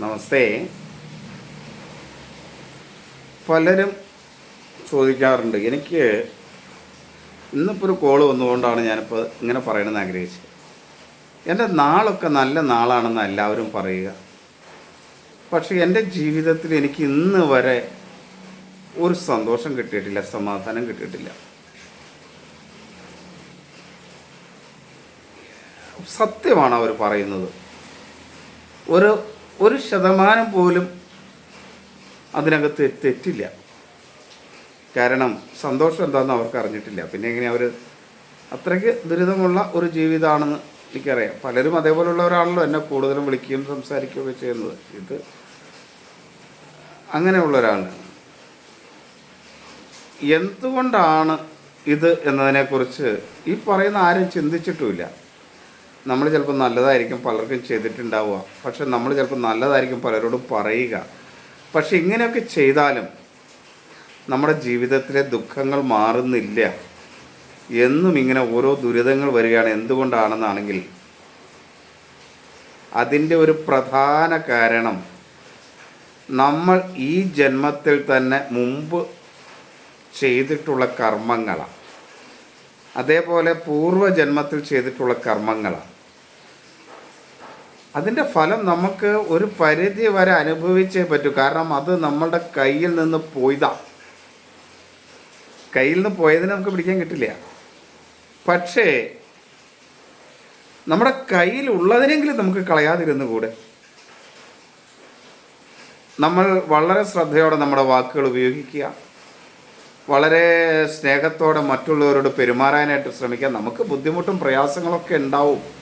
നമസ്തേ. പലരും ചോദിക്കാറുണ്ട് എനിക്ക് ഇന്നിപ്പോൾ ഒരു കോൾ വന്നുകൊണ്ടാണ് ഞാനിപ്പോൾ ഇങ്ങനെ പറയണമെന്ന് ആഗ്രഹിച്ചത്. എന്റെ നാളൊക്കെ നല്ല നാളാണെന്ന് എല്ലാവരും പറയുക. പക്ഷേ എന്റെ ജീവിതത്തിൽ എനിക്ക് ഇന്ന് വരെ ഒരു സന്തോഷം കിട്ടിയിട്ടില്ല സമാധാനം കിട്ടിയിട്ടില്ല. സത്യമാണ് അവർ പറയുന്നത്. ഒരു ഒരു ശതമാനം പോലും അതിനകത്ത് തെറ്റില്ല. കാരണം സന്തോഷം എന്താണെന്ന് അവർക്ക് അറിഞ്ഞിട്ടില്ല. പിന്നെ എങ്ങനെ അവർ അത്രയ്ക്ക് ദുരിതമുള്ള ഒരു ജീവിതമാണെന്ന് എനിക്കറിയാം. പലരും അതേപോലുള്ളവരാണല്ലോ എന്നെ കൂടുതലും വിളിക്കുകയും സംസാരിക്കുകയൊക്കെ ചെയ്യുന്നത്. ഇത് അങ്ങനെയുള്ള ഒരാളാണ് എന്തുകൊണ്ടാണ് ഇത് എന്നതിനെക്കുറിച്ച് ഈ പറയുന്ന ആരും ചിന്തിച്ചിട്ടുമില്ല. നമ്മൾ ചിലപ്പോൾ നല്ലതായിരിക്കും പലർക്കും ചെയ്തിട്ടുണ്ടാവുക. പക്ഷെ നമ്മൾ ചിലപ്പോൾ നല്ലതായിരിക്കും പലരോടും പറയുക. പക്ഷെ ഇങ്ങനെയൊക്കെ ചെയ്താലും നമ്മുടെ ജീവിതത്തിലെ ദുഃഖങ്ങൾ മാറുന്നില്ല. എന്നും ഇങ്ങനെ ഓരോ ദുരിതങ്ങൾ വരികയാണ്. എന്തുകൊണ്ടാണെന്നാണെങ്കിൽ അതിന്റെ ഒരു പ്രധാന കാരണം നമ്മൾ ഈ ജന്മത്തിൽ തന്നെ മുമ്പ് ചെയ്തിട്ടുള്ള കർമ്മങ്ങളാണ് അതേപോലെ പൂർവജന്മത്തിൽ ചെയ്തിട്ടുള്ള കർമ്മങ്ങളാണ് അതിന്റെ ഫലം നമുക്ക് ഒരു പരിധി വരെ അനുഭവിച്ചേ പറ്റൂ. കാരണം അത് നമ്മളുടെ കയ്യിൽ നിന്ന് പോയതാ. കയ്യിൽ നിന്ന് പോയതിന് നമുക്ക് പിടിക്കാൻ കിട്ടില്ല. പക്ഷേ നമ്മുടെ കയ്യിലുള്ളതിനെങ്കിലും നമുക്ക് കളയാതിരുന്നു കൂടെ. നമ്മൾ വളരെ ശ്രദ്ധയോടെ നമ്മുടെ വാക്കുകൾ ഉപയോഗിക്കുക. വളരെ സ്നേഹത്തോടെ മറ്റുള്ളവരോട് പെരുമാറാനായിട്ട് ശ്രമിക്കുക. നമുക്ക് ബുദ്ധിമുട്ടും പ്രയാസങ്ങളൊക്കെ ഉണ്ടാവും.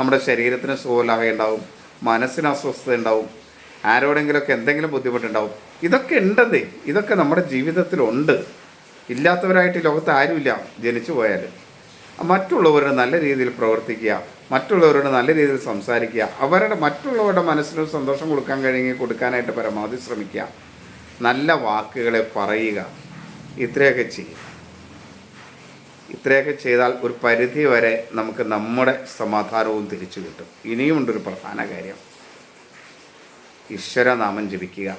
നമ്മുടെ ശരീരത്തിന് സുഖമില്ലാതെ ഉണ്ടാവും മനസ്സിന് അസ്വസ്ഥത ഉണ്ടാവും ആരോടെങ്കിലുമൊക്കെ എന്തെങ്കിലും ബുദ്ധിമുട്ടുണ്ടാവും. ഇതൊക്കെ ഉണ്ടെന്നേ. ഇതൊക്കെ നമ്മുടെ ജീവിതത്തിലുണ്ട്. ഇല്ലാത്തവരായിട്ട് ലോകത്ത് ആരുമില്ല ജനിച്ചു പോയാൽ മറ്റുള്ളവരുടെ നല്ല രീതിയിൽ പ്രവർത്തിക്കുക മറ്റുള്ളവരോട് നല്ല രീതിയിൽ സംസാരിക്കുക അവരുടെ മറ്റുള്ളവരുടെ മനസ്സിന് സന്തോഷം കൊടുക്കാൻ കഴിയുമെങ്കിൽ കൊടുക്കാനായിട്ട് പരമാവധി ശ്രമിക്കുക. നല്ല വാക്കുകളെ പറയുക. ഇത്രയൊക്കെ ചെയ്യും. ഇത്രയൊക്കെ ചെയ്താൽ ഒരു പരിധി വരെ നമുക്ക് നമ്മുടെ സമാധാനവും തിരിച്ചു കിട്ടും. ഇനിയുമുണ്ടൊരു പ്രധാന കാര്യം. ഈശ്വരനാമം ജപിക്കുക.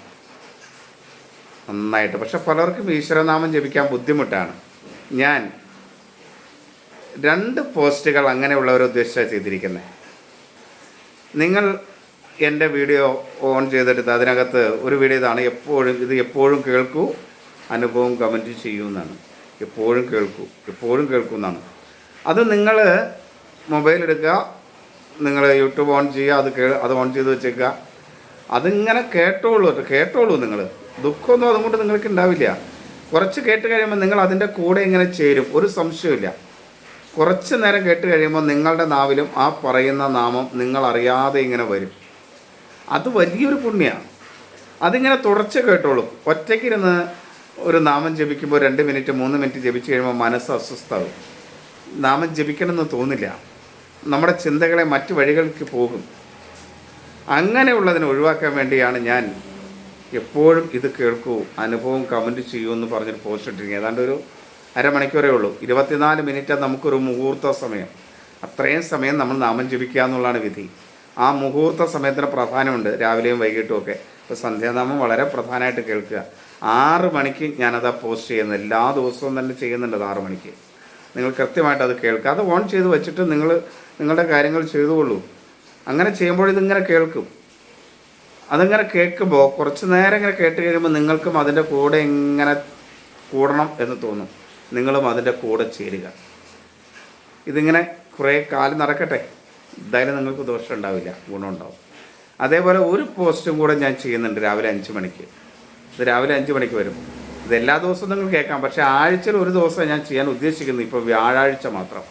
നന്നായിട്ട്. പക്ഷെ പലർക്കും ഈശ്വരനാമം ജപിക്കാൻ ബുദ്ധിമുട്ടാണ്. ഞാൻ രണ്ട് പോസ്റ്റുകൾ അങ്ങനെയുള്ളവരെ ഉദ്ദേശിച്ചാണ് ചെയ്തിരിക്കുന്നത് നിങ്ങൾ എന്റെ വീഡിയോ ഓൺ ചെയ്തിട്ട് അതിനകത്ത് ഒരു വീഡിയോ ഇതാണ്. എപ്പോഴും ഇത് എപ്പോഴും കേൾക്കൂ അനുഭവം കമന്റ് ചെയ്യൂ എന്നാണ്. എപ്പോഴും കേൾക്കൂ എപ്പോഴും കേൾക്കും എന്നാണ് അത് നിങ്ങൾ മൊബൈൽ എടുക്കുക നിങ്ങൾ യൂട്യൂബ് ഓൺ ചെയ്യുക അത് കേ അത് ഓൺ ചെയ്ത് വെച്ചേക്കുക. അതിങ്ങനെ കേട്ടോളൂ കേട്ടോളൂ നിങ്ങൾ ദുഃഖമൊന്നും അതുകൊണ്ട് നിങ്ങൾക്ക് ഉണ്ടാവില്ല. കുറച്ച് കേട്ട് കഴിയുമ്പോൾ നിങ്ങൾ അതിന്റെ കൂടെ ഇങ്ങനെ ചേരും ഒരു സംശയമില്ല കുറച്ച് നേരം കേട്ട് കഴിയുമ്പോൾ നിങ്ങളുടെ നാവിലും ആ പറയുന്ന നാമം നിങ്ങൾ അറിയാതെ ഇങ്ങനെ വരും. അത് വലിയൊരു പുണ്യമാണ് അതിങ്ങനെ തുടർച്ച കേട്ടോളൂ. ഒറ്റയ്ക്കിരുന്ന് ഒരു നാമം ജപിക്കുമ്പോൾ രണ്ട് മിനിറ്റ് മൂന്ന് മിനിറ്റ് ജപിച്ചു കഴിയുമ്പോൾ മനസ്സ് അസ്വസ്ഥമാകും. നാമം ജപിക്കണമെന്ന് തോന്നില്ല. നമ്മുടെ ചിന്തകളെ മറ്റു വഴികൾക്ക് പോകും. അങ്ങനെയുള്ളതിനെ ഒഴിവാക്കാൻ വേണ്ടിയാണ് ഞാൻ എപ്പോഴും ഇത് കേൾക്കൂ അനുഭവം കമന്റ് ചെയ്യൂ എന്ന് പറഞ്ഞൊരു പോസ്റ്റ് ഇട്ടിരിക്കുക ഏതാണ്ട് ഒരു അരമണിക്കൂറേ ഉള്ളൂ. ഇരുപത്തിനാല് മിനിറ്റ് നമുക്കൊരു മുഹൂർത്ത സമയം. അത്രയും സമയം നമ്മൾ നാമം ജപിക്കുക എന്നുള്ളതാണ് വിധി. ആ മുഹൂർത്ത സമയത്തിന് പ്രധാനമുണ്ട് രാവിലെയും വൈകിട്ടും ഒക്കെ. ഇപ്പോൾ സന്ധ്യാനാമം വളരെ പ്രധാനമായിട്ട് കേൾക്കുക. ആറ് മണിക്ക് ഞാനത് പോസ്റ്റ് ചെയ്യുന്നത്. എല്ലാ ദിവസവും തന്നെ ചെയ്യുന്നുണ്ട് അത് ആറ് മണിക്ക്. നിങ്ങൾ കൃത്യമായിട്ട് അത് കേൾക്കുക. അത് ഓൺ ചെയ്ത് വെച്ചിട്ട് നിങ്ങൾ നിങ്ങളുടെ കാര്യങ്ങൾ ചെയ്തുകൊള്ളൂ. അങ്ങനെ ചെയ്യുമ്പോൾ ഇതിങ്ങനെ കേൾക്കും. അതിങ്ങനെ കേൾക്കുമ്പോൾ കുറച്ച് നേരം ഇങ്ങനെ കേട്ട് കഴിയുമ്പോൾ നിങ്ങൾക്കും അതിന്റെ കൂടെ ഇങ്ങനെ കൂടണം എന്ന് തോന്നും. നിങ്ങളും അതിന്റെ കൂടെ ചേരുക. ഇതിങ്ങനെ കുറേ കാലം നടക്കട്ടെ. എന്തായാലും നിങ്ങൾക്ക് ദോഷം ഉണ്ടാവില്ല. ഗുണമുണ്ടാവും അതേപോലെ ഒരു പോസ്റ്റും കൂടെ ഞാൻ ചെയ്യുന്നുണ്ട് രാവിലെ അഞ്ച് മണിക്ക്. ഇത് രാവിലെ അഞ്ച് മണിക്ക് വരും. ഇത് എല്ലാ ദിവസവും നിങ്ങൾ കേൾക്കാം. പക്ഷേ ആഴ്ചയിൽ ഒരു ദിവസം ഞാൻ ചെയ്യാൻ ഉദ്ദേശിക്കുന്നത്. ഇപ്പോൾ വ്യാഴാഴ്ച മാത്രം.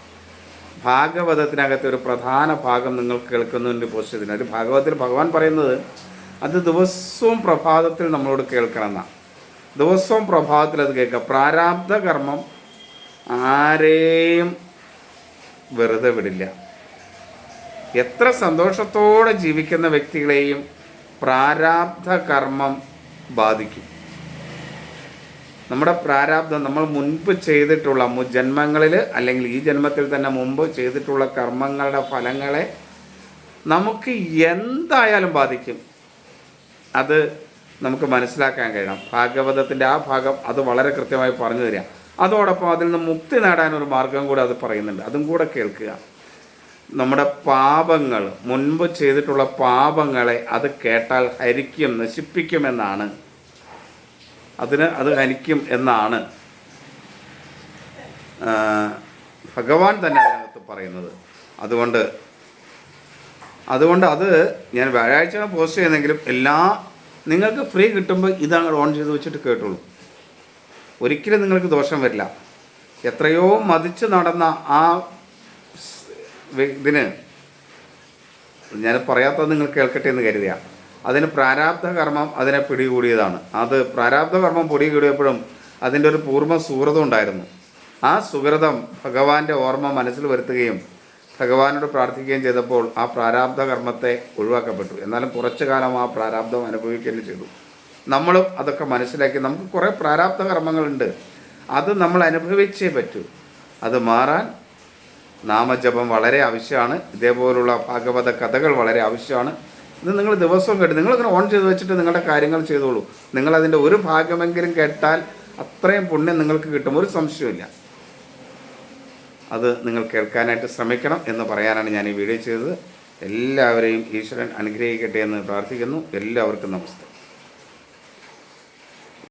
ഭാഗവതത്തിനകത്ത് ഒരു പ്രധാന ഭാഗം നിങ്ങൾ കേൾക്കുന്നതിന്റെ പോസ്റ്റ് ചെയ്തിട്ടുണ്ട് ഒരു ഭാഗവതത്തിൽ ഭഗവാൻ പറയുന്നത് അത് ദിവസവും പ്രഭാതത്തിൽ നമ്മളോട് കേൾക്കണം എന്നാണ് ദിവസവും പ്രഭാതത്തിൽ അത് കേൾക്കുക പ്രാരാബ്ധ കർമ്മം ആരെയും വെറുതെ വിടില്ല. എത്ര സന്തോഷത്തോടെ ജീവിക്കുന്ന വ്യക്തികളെയും പ്രാരാബ്ധ കർമ്മം ബാധിക്കും. നമ്മുടെ പ്രാരാബ്ധം നമ്മൾ മുൻപ് ചെയ്തിട്ടുള്ള ജന്മങ്ങളിൽ അല്ലെങ്കിൽ ഈ ജന്മത്തിൽ തന്നെ മുമ്പ് ചെയ്തിട്ടുള്ള കർമ്മങ്ങളുടെ ഫലങ്ങളെ നമുക്ക് എന്തായാലും ബാധിക്കും. അത് നമുക്ക് മനസ്സിലാക്കാൻ കഴിയണം. ഭാഗവതത്തിന്റെ ആ ഭാഗം അത് വളരെ കൃത്യമായി പറഞ്ഞു തരിക. അതോടൊപ്പം അതിൽ നിന്ന് മുക്തി നേടാനൊരു മാർഗം കൂടെ അത് പറയുന്നുണ്ട്. അതും കൂടെ കേൾക്കുക. നമ്മുടെ പാപങ്ങൾ മുൻപ് ചെയ്തിട്ടുള്ള പാപങ്ങളെ അത് കേട്ടാൽ ഹരിക്കും നശിപ്പിക്കുമെന്നാണ് അതിന് അത് ഹനിക്കും എന്നാണ്. ഭഗവാൻ തന്നെ അതിനകത്ത് പറയുന്നത്. അതുകൊണ്ട് അതുകൊണ്ട് അത് ഞാൻ വ്യാഴാഴ്ചയാണ് പോസ്റ്റ് ചെയ്യുന്നെങ്കിലും എല്ലാ നിങ്ങൾക്ക് ഫ്രീ കിട്ടുമ്പോൾ ഇതങ്ങ് ഓൺ ചെയ്ത് വെച്ചിട്ട് കേട്ടുള്ളൂ ഒരിക്കലും നിങ്ങൾക്ക് ദോഷം വരില്ല. എത്രയോ മതിച്ച് നടന്ന ആ ഇതിന് ഞാൻ പറയാത്തത് നിങ്ങൾ കേൾക്കട്ടെ എന്ന് കരുതിയ. അതിന് പ്രാരാബ്ധ കർമ്മം അതിനെ പിടികൂടിയതാണ്. അത് പ്രാരാബ്ധ കർമ്മം പിടികൂടിയപ്പോഴും അതിന്റെ ഒരു പൂർവ സുഹൃതം ഉണ്ടായിരുന്നു. ആ സുഹൃതം ഭഗവാന്റെ ഓർമ്മ മനസ്സിൽ വരുത്തുകയും ഭഗവാനോട് പ്രാർത്ഥിക്കുകയും ചെയ്തപ്പോൾ ആ പ്രാരാബ്ധ കർമ്മത്തെ ഒഴിവാക്കപ്പെട്ടു. എന്നാലും കുറച്ചു കാലം ആ പ്രാരാബ്ധം അനുഭവിക്കുകയും ചെയ്തു. നമ്മളും അതൊക്കെ മനസ്സിലാക്കി നമുക്ക് കുറേ പ്രാരാബ്ധ കർമ്മങ്ങളുണ്ട്. അത് നമ്മൾ അനുഭവിച്ചേ പറ്റൂ. അത് മാറാൻ നാമജപം വളരെ ആവശ്യമാണ്. ഇതേപോലുള്ള ഭാഗവത കഥകൾ വളരെ ആവശ്യമാണ്. ഇത് നിങ്ങൾ ദിവസവും കേട്ട് നിങ്ങളിങ്ങനെ ഓൺ ചെയ്ത് വെച്ചിട്ട് നിങ്ങളുടെ കാര്യങ്ങൾ ചെയ്തോളൂ. നിങ്ങളതിന്റെ ഒരു ഭാഗമെങ്കിലും കേട്ടാൽ അത്രയും പുണ്യം നിങ്ങൾക്ക് കിട്ടും. ഒരു സംശയമില്ല അത് നിങ്ങൾ കേൾക്കാനായിട്ട് ശ്രമിക്കണം എന്ന് പറയാനാണ് ഞാൻ ഈ വീഡിയോ ചെയ്തത്. എല്ലാവരെയും ഈശ്വരൻ അനുഗ്രഹിക്കട്ടെ എന്ന് പ്രാർത്ഥിക്കുന്നു. എല്ലാവർക്കും നമസ്തേ.